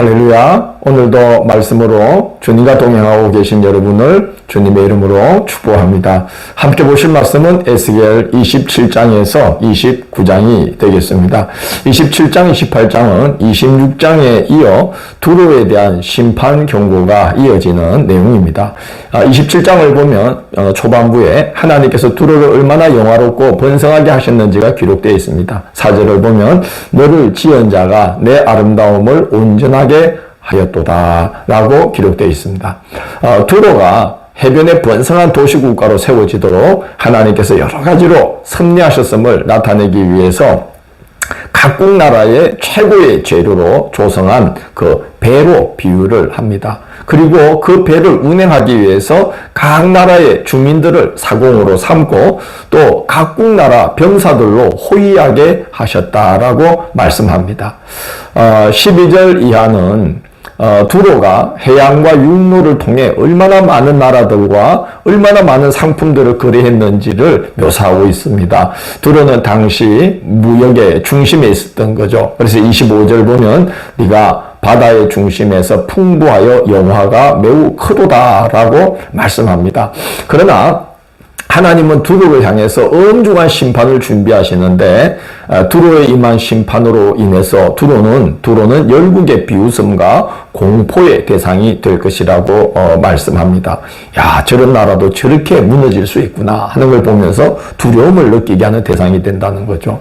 할렐루야. 오늘도 말씀으로 주님과 동행하고 계신 여러분을 주님의 이름으로 축복합니다. 함께 보실 말씀은 에스겔 27장에서 29장이 되겠습니다. 27장, 28장은 26장에 이어 두로에 대한 심판 경고가 이어지는 내용입니다. 27장을 보면 어, 초반부에 하나님께서 두로를 얼마나 영화롭고 번성하게 하셨는지가 기록되어 있습니다. 사절을 보면 너를 지은 자가 내 아름다움을 온전하게 하였도다 라고 기록되어 있습니다. 어, 두로가 해변의 번성한 도시국가로 세워지도록 하나님께서 여러 가지로 섭리하셨음을 나타내기 위해서 각국 나라의 최고의 재료로 조성한 그 배로 비유를 합니다. 그리고 그 배를 운행하기 위해서 각 나라의 주민들을 사공으로 삼고 또 각국 나라 병사들로 호위하게 하셨다라고 말씀합니다. 어, 12절 이하는 어, 두로가 해양과 육로를 통해 얼마나 많은 나라들과 얼마나 많은 상품들을 거래했는지를 묘사하고 있습니다. 두로는 당시 무역의 중심에 있었던 거죠. 그래서 25절 보면 네가 바다의 중심에서 풍부하여 영화가 매우 크도다라고 말씀합니다. 그러나 하나님은 두로를 향해서 엄중한 심판을 준비하시는데 아, 두로에 임한 심판으로 인해서 두로는 두로는 열국의 비웃음과 공포의 대상이 될 것이라고 어, 말씀합니다. 야 저런 나라도 저렇게 무너질 수 있구나 하는 걸 보면서 두려움을 느끼게 하는 대상이 된다는 거죠.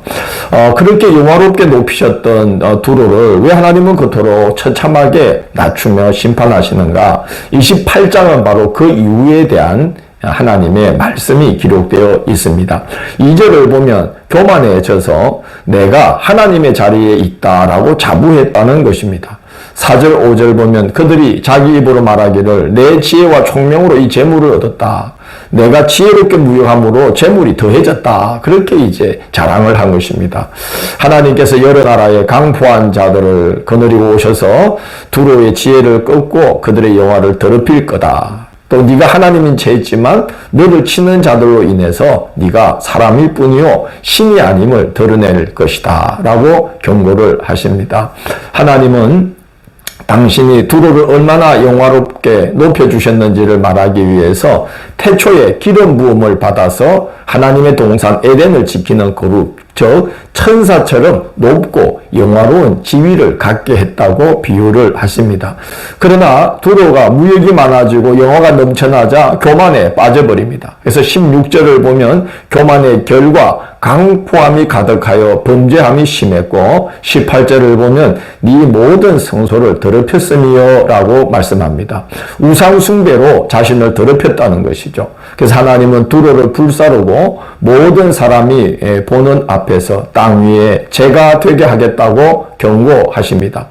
어, 그렇게 영화롭게 높이셨던 어, 두로를 왜 하나님은 그토록 처참하게 낮추며 심판하시는가? 28장은 바로 그 이유에 대한 하나님의 말씀이 기록되어 있습니다. 2절을 보면 교만해져서 내가 하나님의 자리에 있다라고 자부했다는 것입니다. 4절, 5절 보면 그들이 자기 입으로 말하기를 내 지혜와 총명으로 이 재물을 얻었다. 내가 지혜롭게 무역함으로 재물이 더해졌다. 그렇게 이제 자랑을 한 것입니다. 하나님께서 여러 나라의 강포한 자들을 거느리고 오셔서 두로의 지혜를 꺾고 그들의 영화를 더럽힐 거다. 또 네가 하나님인 죄지만 너를 치는 자들로 인해서 네가 사람일 뿐이요 신이 아님을 드러낼 것이다 라고 경고를 하십니다. 하나님은 당신이 두로를 얼마나 영화롭게 높여주셨는지를 말하기 위해서 태초에 기름 부음을 받아서 하나님의 동산 에덴을 지키는 그룹, 즉 천사처럼 높고 영화로운 지위를 갖게 했다고 비유를 하십니다. 그러나 두로가 무역이 많아지고 영화가 넘쳐나자 교만에 빠져버립니다. 그래서 16절을 보면 교만의 결과 강포함이 가득하여 범죄함이 심했고 18절을 보면 네 모든 성소를 더럽혔으며 라고 말씀합니다. 우상 숭배로 자신을 더럽혔다는 것이죠. 그래서 하나님은 두로를 불사르고 모든 사람이 보는 앞에 서 땅 위에 죄가 되게 하겠다고 경고하십니다.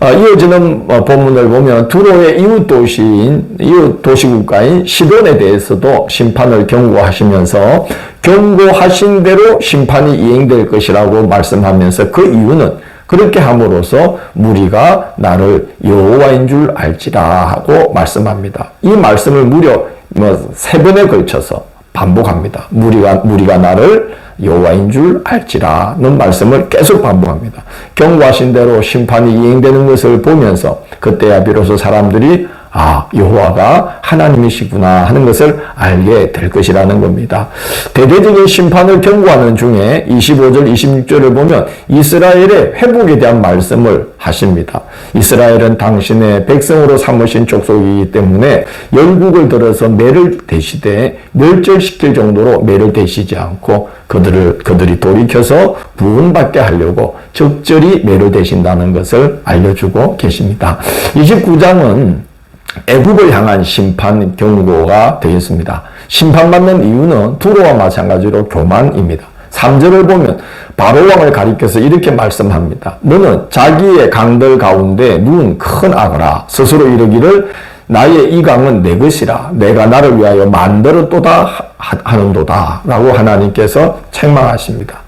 어, 이어지는 어, 본문을 보면 두로의 이웃 도시인 이웃 도시국가인 시돈에 대해서도 심판을 경고하시면서 경고하신 대로 심판이 이행될 것이라고 말씀하면서 그 이유는 그렇게 함으로써 무리가 나를 여호와인 줄 알지라 하고 말씀합니다. 이 말씀을 무려 뭐 세 번에 걸쳐서 반복합니다. 무리가 무리가 나를 여호와인 줄 알지라는 말씀을 계속 반복합니다. 경고하신 대로 심판이 이행되는 것을 보면서 그때야 비로소 사람들이 아, 여호와가 하나님이시구나 하는 것을 알게 될 것이라는 겁니다. 대대적인 심판을 경고하는 중에 25절, 26절을 보면 이스라엘의 회복에 대한 말씀을 하십니다. 이스라엘은 당신의 백성으로 삼으신 족속이기 때문에 열국을 들어서 매를 대시되 멸절시킬 정도로 매를 대시지 않고 그들을 그들이 돌이켜서 구원받게 하려고 적절히 매를 대신다는 것을 알려주고 계십니다. 29장은 애국을 향한 심판 경고가 되겠습니다. 심판받는 이유는 두로와 마찬가지로 교만입니다. 3절을 보면 바로왕을 가리켜서 이렇게 말씀합니다. 너는 자기의 강들 가운데 누운 큰 악어라 스스로 이르기를 나의 이 강은 내 것이라 내가 나를 위하여 만들었도다 하는도다 라고 하나님께서 책망하십니다.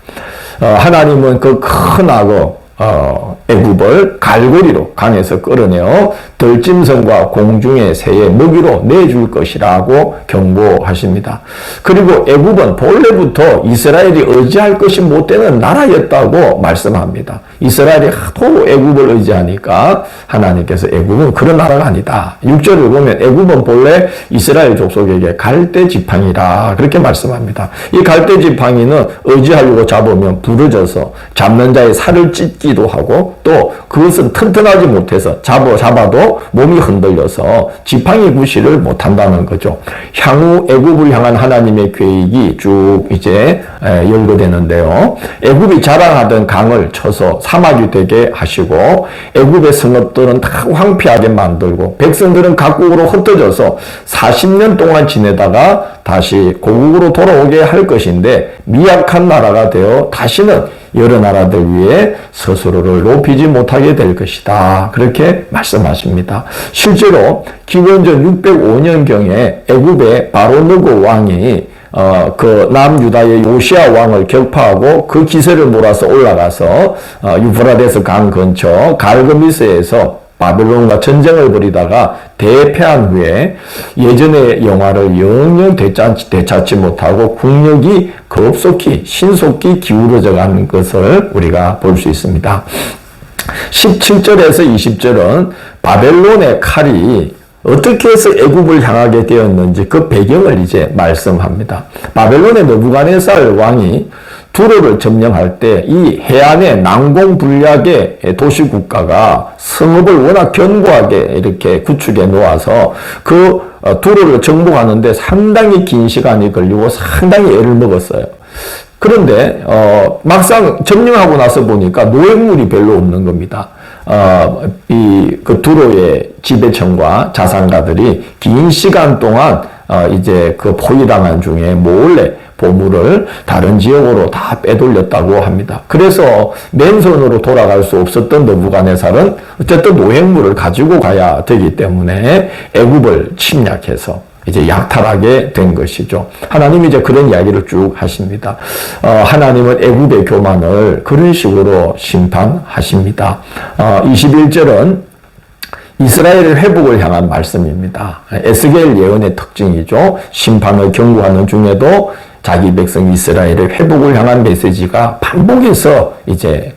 어, 하나님은 그 큰 악어 어, 애굽을 갈고리로 강에서 끌어내어 들짐승과 공중의 새의 먹이로 내줄 것이라고 경고하십니다. 그리고 애굽은 본래부터 이스라엘이 의지할 것이 못 되는 나라였다고 말씀합니다. 이스라엘이 하도 애굽을 의지하니까 하나님께서 애굽은 그런 나라가 아니다. 6절을 보면 애굽은 본래 이스라엘 족속에게 갈대 지팡이라 그렇게 말씀합니다. 이 갈대 지팡이는 의지하려고 잡으면 부러져서 잡는 자의 살을 찢기 도 하고 또 그것은 튼튼하지 못해서 잡아 잡아도 몸이 흔들려서 지팡이 구실을 못한다는 거죠. 향후 애굽을 향한 하나님의 계획이 쭉 이제 에, 열거되는데요. 애굽이 자랑하던 강을 쳐서 사막이 되게 하시고 애굽의 성읍들은 다 황폐하게 만들고 백성들은 각국으로 흩어져서 40년 동안 지내다가 다시 고국으로 돌아오게 할 것인데 미약한 나라가 되어 다시는 여러 나라들 위해 스스로를 높이지 못하게 될 것이다. 그렇게 말씀하십니다. 실제로 기원전 605년경에 애굽의 바로느고 왕이 어, 그 남유다의 요시아 왕을 격파하고 그 기세를 몰아서 올라가서 어, 유프라데스 강 근처 갈그미스에서 바벨론과 전쟁을 벌이다가 대패한 후에 예전의 영화를 영영 되찾지, 되찾지 못하고 국력이 급속히 신속히 기울어져 가는 것을 우리가 볼 수 있습니다. 17절에서 20절은 바벨론의 칼이 어떻게 해서 애굽을 향하게 되었는지 그 배경을 이제 말씀합니다. 바벨론의 느부갓네살 왕이 두로를 점령할 때 이 해안의 난공불락의 도시 국가가 성읍을 워낙 견고하게 이렇게 구축해 놓아서 그 어, 두로를 정복하는데 상당히 긴 시간이 걸리고 상당히 애를 먹었어요. 그런데 어, 막상 점령하고 나서 보니까 노획물이 별로 없는 겁니다. 어, 이그 두로의 지배층과 자산가들이 긴 시간 동안 어, 이제 그 포위당한 중에 몰래 보물을 다른 지역으로 다 빼돌렸다고 합니다. 그래서 맨손으로 돌아갈 수 없었던 느부갓네살은 어쨌든 노획물을 가지고 가야 되기 때문에 애굽을 침략해서 이제 약탈하게 된 것이죠. 하나님이 이제 그런 이야기를 쭉 하십니다. 어, 하나님은 애굽의 교만을 그런 식으로 심판하십니다. 어, 21절은 이스라엘의 회복을 향한 말씀입니다. 에스겔 예언의 특징이죠. 심판을 경고하는 중에도 자기 백성 이스라엘의 회복을 향한 메시지가 반복해서 이제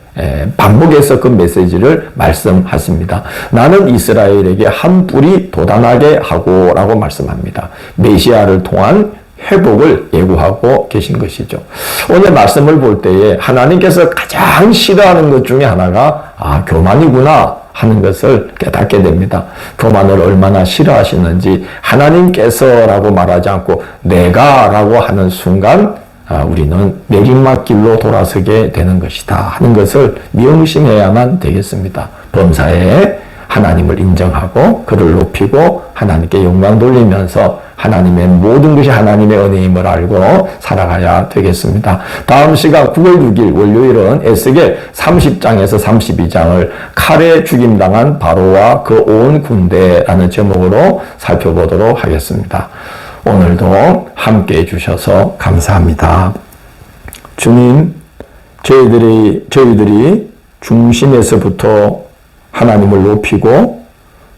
반복해서 그 메시지를 말씀하십니다. 나는 이스라엘에게 한 뿔이 도단하게 하고라고 말씀합니다. 메시아를 통한 회복을 예고하고 계신 것이죠. 오늘 말씀을 볼 때에 하나님께서 가장 싫어하는 것 중에 하나가 아 교만이구나 하는 것을 깨닫게 됩니다. 교만을 얼마나 싫어하시는지 하나님께서라고 말하지 않고 내가라고 하는 순간 아, 우리는 내리막길로 돌아서게 되는 것이다 하는 것을 명심해야만 되겠습니다. 범사에 하나님을 인정하고 그를 높이고 하나님께 영광 돌리면서 하나님의 모든 것이 하나님의 은혜임을 알고 살아가야 되겠습니다. 다음 시간 9월 6일 월요일은 에스겔 30장에서 32장을 칼에 죽임당한 바로와 그 온 군대라는 제목으로 살펴보도록 하겠습니다. 오늘도 함께 해주셔서 감사합니다. 주님, 저희들이, 저희들이 중심에서부터 하나님을 높이고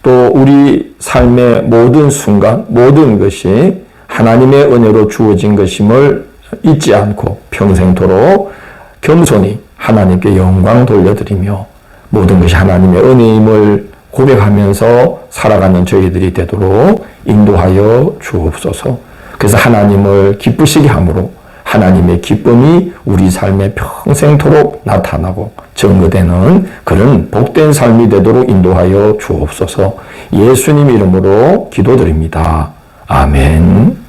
또 우리 삶의 모든 순간, 모든 것이 하나님의 은혜로 주어진 것임을 잊지 않고 평생토록 겸손히 하나님께 영광 돌려드리며 모든 것이 하나님의 은혜임을 고백하면서 살아가는 저희들이 되도록 인도하여 주옵소서. 그래서 하나님을 기쁘시게 함으로 하나님의 기쁨이 우리 삶에 평생토록 나타나고 증거되는 그런 복된 삶이 되도록 인도하여 주옵소서 예수님 이름으로 기도드립니다. 아멘.